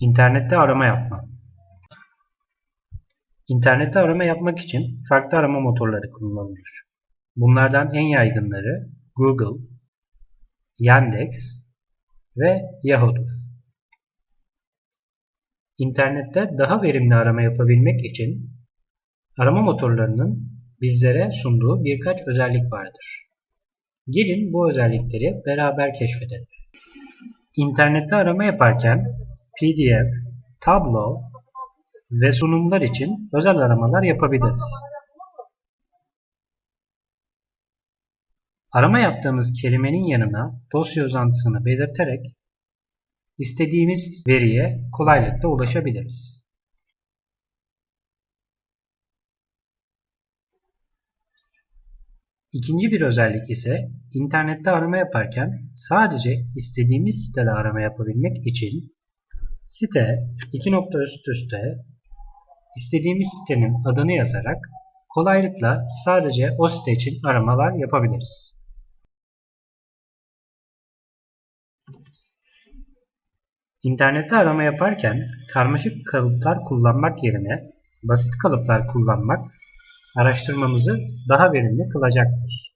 İnternette arama yapma. İnternette arama yapmak için farklı arama motorları kullanılır. Bunlardan en yaygınları Google, Yandex ve Yahoo'dur. İnternette daha verimli arama yapabilmek için arama motorlarının bizlere sunduğu birkaç özellik vardır. Gelin bu özellikleri beraber keşfedelim. İnternette arama yaparken PDF, tablo ve sunumlar için özel aramalar yapabiliriz. Arama yaptığımız kelimenin yanına dosya uzantısını belirterek istediğimiz veriye kolaylıkla ulaşabiliriz. İkinci bir özellik ise internette arama yaparken sadece istediğimiz sitede arama yapabilmek için site iki nokta üst üste istediğimiz sitenin adını yazarak kolaylıkla sadece o site için aramalar yapabiliriz. İnternette arama yaparken karmaşık kalıplar kullanmak yerine basit kalıplar kullanmak araştırmamızı daha verimli kılacaktır.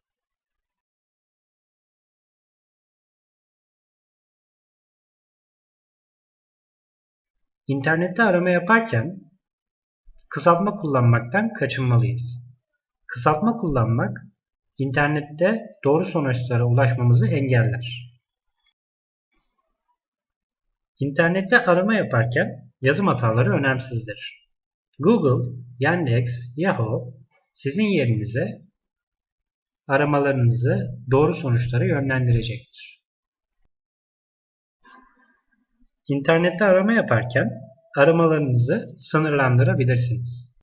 İnternette arama yaparken kısaltma kullanmaktan kaçınmalıyız. Kısaltma kullanmak internette doğru sonuçlara ulaşmamızı engeller. İnternette arama yaparken yazım hataları önemsizdir. Google, Yandex, Yahoo sizin yerinize aramalarınızı doğru sonuçlara yönlendirecektir. İnternette arama yaparken aramalarınızı sınırlandırabilirsiniz.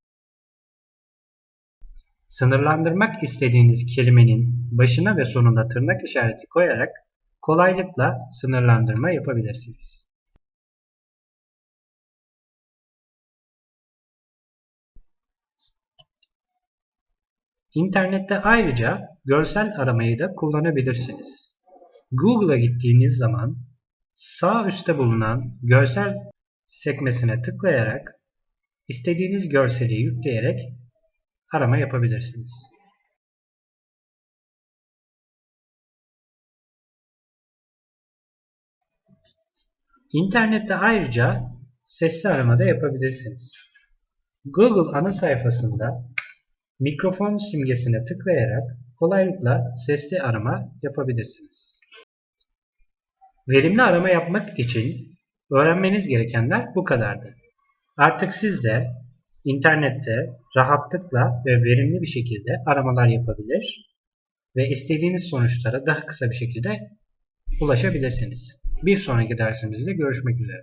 Sınırlandırmak istediğiniz kelimenin başına ve sonuna tırnak işareti koyarak kolaylıkla sınırlandırma yapabilirsiniz. İnternette ayrıca görsel aramayı da kullanabilirsiniz. Google'a gittiğiniz zaman sağ üstte bulunan görsel sekmesine tıklayarak istediğiniz görseli yükleyerek arama yapabilirsiniz. İnternette ayrıca sesli arama da yapabilirsiniz. Google ana sayfasında mikrofon simgesine tıklayarak kolaylıkla sesli arama yapabilirsiniz. Verimli arama yapmak için öğrenmeniz gerekenler bu kadardı. Artık siz de internette rahatlıkla ve verimli bir şekilde aramalar yapabilir ve istediğiniz sonuçlara daha kısa bir şekilde ulaşabilirsiniz. Bir sonraki dersimizde görüşmek üzere.